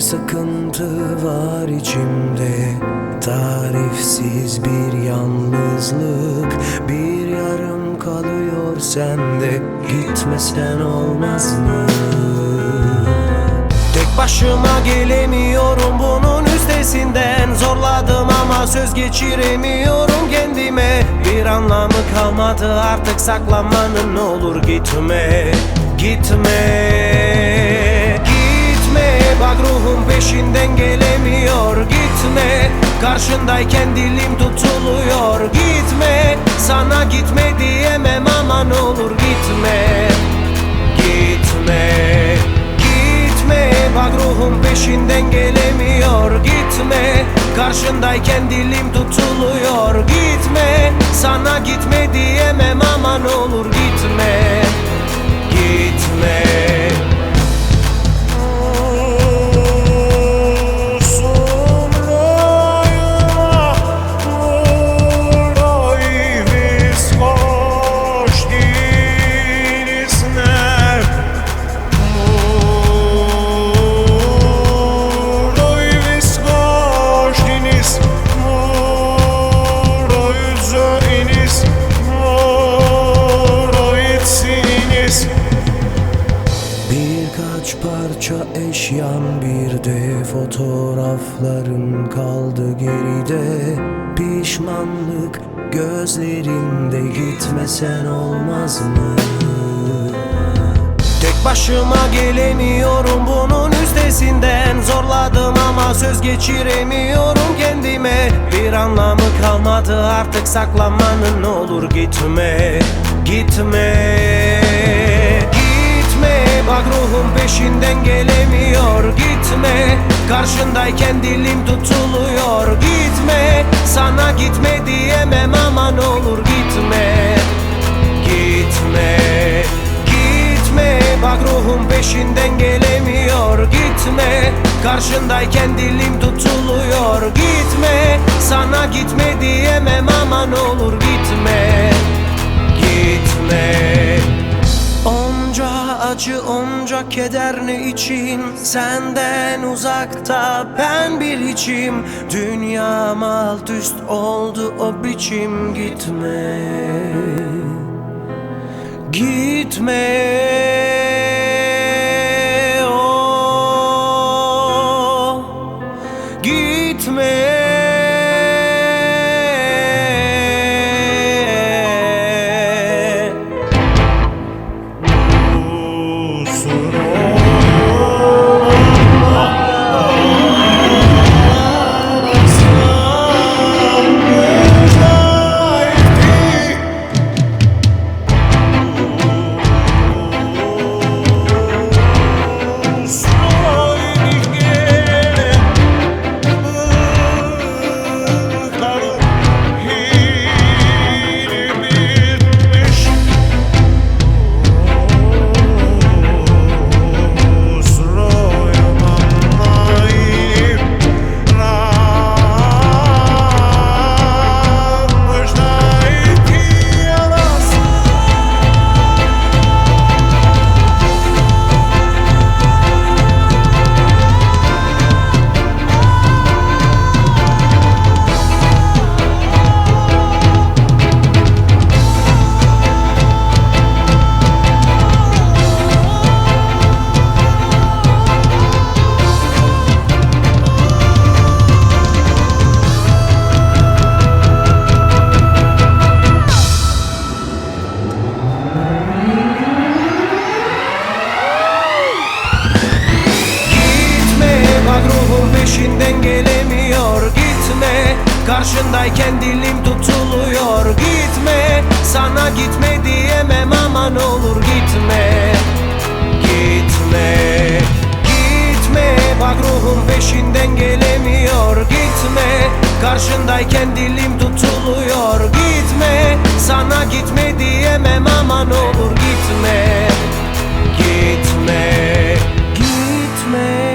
sıkıntı var içimde. Tarifsiz bir yalnızlık Bir yarım kalıyor sende. Gitmesen olmaz mı? Tek başıma gelemiyorum bunun üstesinden. Zorladım ama söz geçiremiyorum kendime. Bir anlamı kalmadı artık saklanmanın ne olur gitme. Gitme bak ruhum peşinden gelemiyor Gitme. Karşındayken dilim tutuluyor Gitme. Sana gitme diyemem ama ne olur gitme. Gitme Gitme. Bak ruhum peşinden gelemiyor Gitme. Karşındayken dilim tutuluyor Birkaç parça eşyam bir de fotoğrafların kaldı geride. Pişmanlık gözlerinde gitmesen olmaz mı? Tek başıma gelemiyorum bunun üstesinden. Zorladım ama söz geçiremiyorum kendime. Bir anlamı kalmadı artık saklanmanın ne olur Gitme. Gitme ruhum peşinden gelemiyor Gitme. Karşındayken dilim tutuluyor Gitme. Sana gitme diyemem ama ne olur gitme. Gitme Gitme. Bak ruhum peşinden gelemiyor Gitme. Karşındayken dilim tutuluyor Gitme. Sana gitme diyemem ama ne olur gitme. Gitme keder ne için Senden uzakta ben bir hiçim Dünyam alt üst oldu o biçim gitme. Gitme Karşındayken dilim tutuluyor. Gitme sana gitme diyemem ama olur. Gitme Gitme Gitme. Bak ruhum peşinden gelemiyor. Gitme karşındayken dilim tutuluyor. Gitme sana gitme diyemem ama ne olur. Gitme Gitme Gitme.